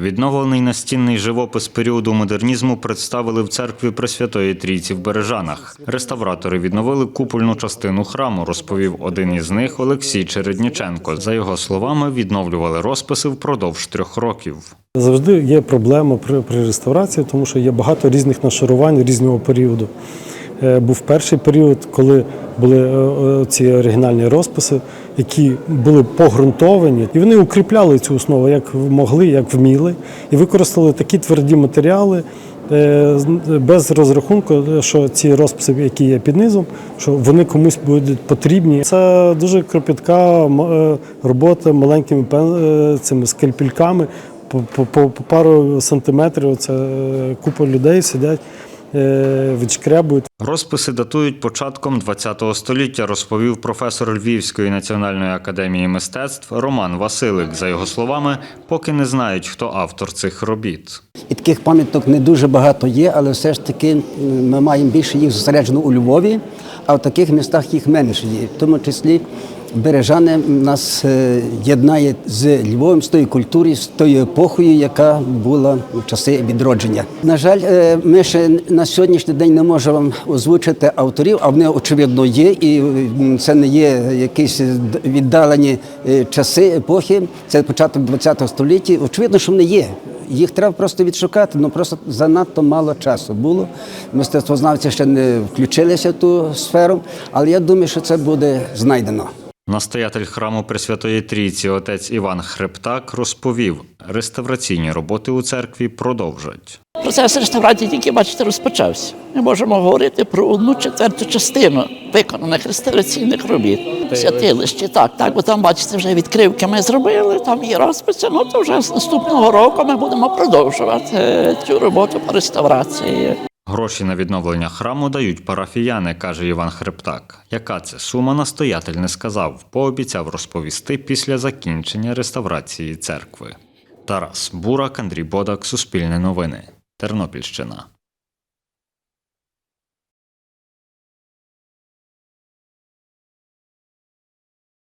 Відновлений настінний живопис періоду модернізму представили в церкві Пресвятої Трійці в Бережанах. Реставратори відновили купольну частину храму, розповів один із них Олексій Чередніченко. За його словами, відновлювали розписи впродовж трьох років. Завжди є проблема при, при реставрації, тому що є багато різних нашарувань різного періоду. Е, Був перший період, коли були е, е, ці оригінальні розписи, які були погрунтовані, і вони укріпляли цю основу як могли, як вміли, і використали такі тверді матеріали. е, Без розрахунку, що ці розписи, які є під низом, що вони комусь будуть потрібні. Це дуже кропітка е, робота маленькими е, цими скальпельками по, по, по, пару сантиметрів. Це купа людей сидять, відшкрябують. Розписи датують початком ХХ століття, розповів професор Львівської національної академії мистецтв Роман Василик. За його словами, поки не знають, хто автор цих робіт. І таких пам'яток не дуже багато є, але все ж таки ми маємо більше їх зосереджено у Львові, а в таких містах їх менше є. В тому числі Бережани нас е, єднає з Львовом, з тою культурою, з тою епохою, яка була в часи відродження. На жаль, е, ми ще на сьогоднішній день не можемо озвучити авторів, а вони очевидно є, і це не є якісь віддалені е, часи, епохи. Це початок ХХ століття. Очевидно, що вони є. Їх треба просто відшукати, ну просто занадто мало часу було. Мистецтвознавці ще не включилися в ту сферу, але я думаю, що це буде знайдено. Настоятель храму Пресвятої Трійці, отець Іван Хрептак, розповів, реставраційні роботи у церкві продовжать. Процес реставрації тільки, бачите, розпочався. Ми можемо говорити про одну четверту частину виконаних реставраційних робіт. Святилище, так, так, бо там, бачите, вже відкривки ми зробили, там є розписи, ну то вже з наступного року ми будемо продовжувати е, цю роботу по реставрації. Гроші на відновлення храму дають парафіяни, каже Іван Хребтак. Яка це сума настоятель не сказав, пообіцяв розповісти після закінчення реставрації церкви. Тарас Бурак, Андрій Бодак, Суспільне новини, Тернопільщина.